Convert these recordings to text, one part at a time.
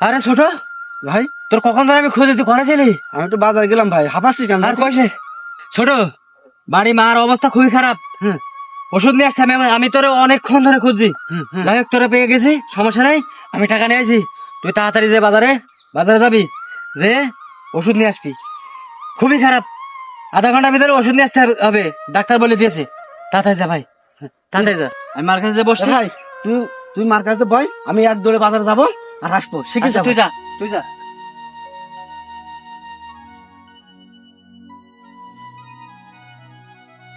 আরে ছোট। ভাই? তোর কখন ধরে আমি খুঁজে তুই করেছিলি আমি তো বাজার গেলাম ভাই। হাঁপাচ্ছি কেন? আর কইছে ছোট বাড়ি মার অবস্থা খুবই খারাপ। ওষুধ নিয়ে আসতে আমি তোরে অনেকক্ষণ ধরে খুঁজছি। যাই হোক তোরে পেয়ে গেছি সমস্যা নেই আমি টাকা নিয়ে আসি তুই তাড়াতাড়ি যে বাজারে বাজারে যাবি যে ওষুধ নিয়ে আসবি। খুবই খারাপ। আধা ঘণ্টার ভিতরে ওষুধ নিয়ে আসতে হবে ডাক্তার বলে দিয়েছে। তাড়াতাড়ি যা ভাই। তাড়াতাড়ি যা। আমি মার কাছে বসছি ভাই তুই তুই মার কাছে বয় আমি এক দৌড়ে বাজারে যাব। আর আসব শিখে আচ্ছা, যাব। তুই যা তুই যা।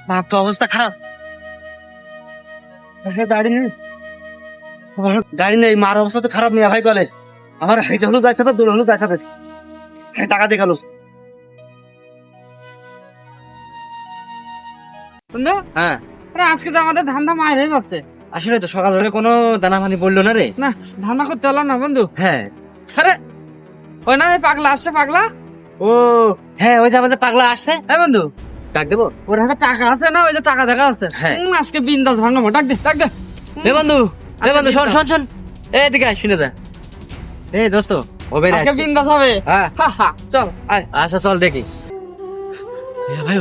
মার তো অবস্থা খারাপ? গাড়ি নেই। গাড়ি নেই মার অবস্থা তো খারাপ মিয়া ভাই বলে। আমার হেঁটে হলো যাইতে হবে দূর হলো যাইতে হবে হ্যাঁ, টাকা দিয়ে গেল। হ্যাঁ। আরে আজকে তো আমাদের ধান্দা মায়ের হয়ে যাচ্ছে। আসলে তো সকাল ধরে কোনো দানা পানি পড়ল না রে। না ধান্দা করতে পারলাম না বন্ধু। হ্যাঁ। আরে ওই না ওই পাগলা আসছে পাগলা। ও হ্যাঁ ওই যে আমাদের পাগলা আসছে। হ্যাঁ বন্ধু। ডাক দেবো? ওর হাতে টাকা আছে না ওই যে টাকা দেখা আছে। হ্যাঁ। আজকে বিন্দাস ভাঙাবো। ডাক দে ডাক দে। এ বন্ধু এ আচ্ছা, বন্ধু শোন শোন শোন। এ দিকে শুনে যা। এ দোস্ত হবে না আজকে বিন্দাস হবে। হ্যাঁ। চল। আয় আচ্ছা চল দেখি। ভাই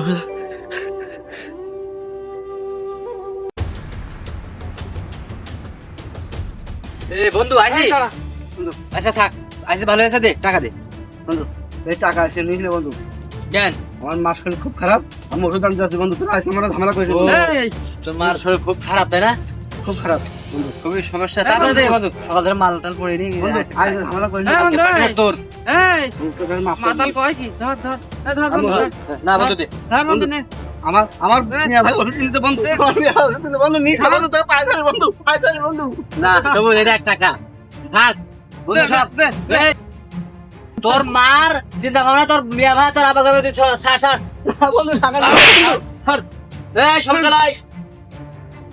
এ বন্ধু আইছি আচ্ছা থাক। আইসি ভালো হয়েছে দে টাকা দে। বন্ধু এই টাকা আছে নিস নে বন্ধু। কেন? আমার মার শরীর খুব খারাপ আমি ওষুধ আনতে যাচ্ছি বন্ধু তোর আজকে আমরা ঝামেলা করেছি। তোর মার শরীর খুব খারাপ তাই না? খুব খারাপ বন্ধু। খুবই সমস্যা তারপরে দে বন্ধু। সকাল ধরে মাল টাল পড়ে নি বন্ধু আজ ঝামেলা করেছি হ্যাঁ, তোর। এই মাতাল কয় কি? ধর ধর। ধর। না বন্ধু দে। ধর বন্ধু নে। আমার আমার ওষুধ বন্ধু ওষুধ বন্ধু। না বন্ধু বন্ধু না। তবু এটা এক টাকা। থাক তোর মার চিন্তা ভাবনা তোর মিয়া ভাই তোর আবার যাবে তুই ছাড় ছাড়। ছাড়। বন্ধু। টাকা এই সকালাই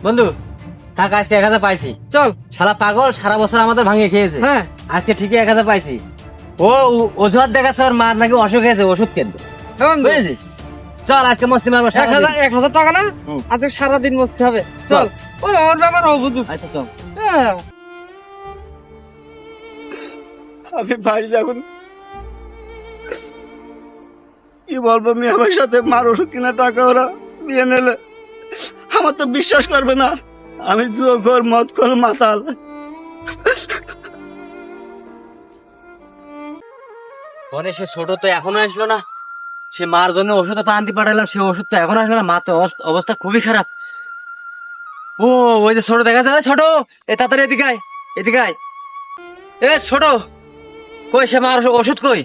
বন্ধু টাকা আজকে এক হাজার পাইছি। চল। শালা পাগল সারা বছর আমাদের ভাঙে খেয়েছে। হ্যাঁ। আজকে ঠিকই এক হাজার পাইছি। ও ও- অজুহাত দেখাচ্ছে ওর মার নাকি অসুখ হয়েছে ওষুধ কেন্দ্র হ্যাঁ, বুঝেছিস? চল আজকে মস্তি মারবো এক সারাদিন। হাজার এক হাজার টাকা না? আজকে সারাদিন বসতে হবে। চল। ওই ওর ব্যাপার ও আচ্ছা চল। হ্যাঁ। আমি বাড়ি যখন কি বলব মেয়ে আমার সাথে মার ওষুধ কিনা টাকা ওরা নিয়ে নিলে। আমার তো বিশ্বাস করবে না। আমি জুয়ো ঘর মদ কর মাতাল। পরে সে ছোট তো এখনও আসলো না। সে মার জন্য ওষুধ পান্তি পাঠালাম সে ওষুধ তো এখনও আসলো না। মা তো অবস্থা খুবই খারাপ। ও, ওই যে ছোট দেখা যায় ছোট! এ, তাড়াতাড়ি এদিকে আয় এদিকে আয়। এ, ছোট! কই সে মার ওষুধ- কই?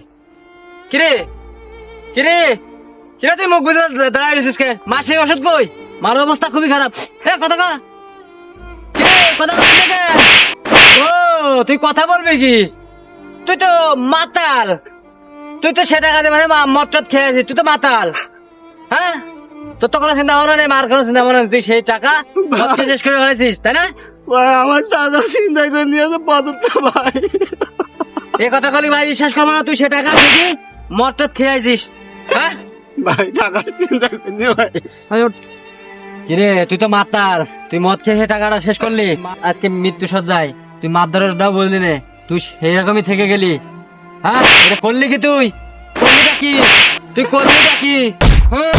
কিরে? কিরে? কিরে তুই মুখ বুঝে দাঁড়ায় রয়েছিস কে? মা সে ওষুধ কই? মার অবস্থা খুবই খারাপ। এ কথা কা। কথা ও, তুই কথা বলবি কি? তুই তো মাতাল। তুই তো সেটা দিয়ে মানে মা- মদ টদ খেয়েছিস তুই তো মাতাল। হ্যাঁ? তোর তো কোনো চিন্তা ভাবনা নেই মার কোনো চিন্তা ভাবনা তুই সেই টাকা শেষ করে ফেলেছিস তাই না? আমার টাকা চিন্তা করে পদত্ত ভাই। এ কথা কলি ভাই বিশ্বাস করব না তুই সে টাকা ঠিকই মদ টদ খেয়ে আছিস হ্যাঁ? ভাই টাকা চিন্তা করে নিয়ে ভাই। কিরে তুই তো মাতাল তুই মদ খেয়ে সে টাকাটা শেষ করলি আজকে মৃত্যু সজ্জায় তুই মাদ্দারটাও বললি নে তুই সেই রকমই থেকে গেলি। হ্যাঁ এটা করলি কি তুই? করলিটা কি? তুই করলিটা কি? হ্যাঁ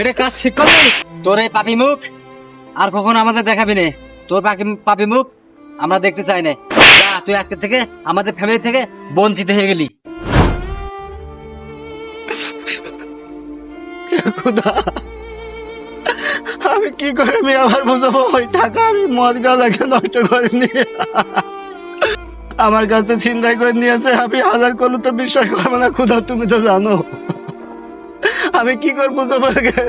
এটা কাজ ঠিক করলি? তোর এই পাপি মুখ আর কখনো আমাদের দেখাবি নে। তোর পাপি মুখ আমরা দেখতে চাই না। তুই আজকে থেকে আমাদের ফ্যামিলি থেকে বঞ্চিত হয়ে গেলি। আমি কি করে আমি আবার বুঝাবো? ওই টাকা আমি মদ গাঁজাকে নষ্ট করিনি। আমার কাছে চিন্তাই করে নিয়েছে, আমি হাজার করলে, তো বিশ্বাস করব না, খুদা, তুমি তো জানো আমি কি করব একে?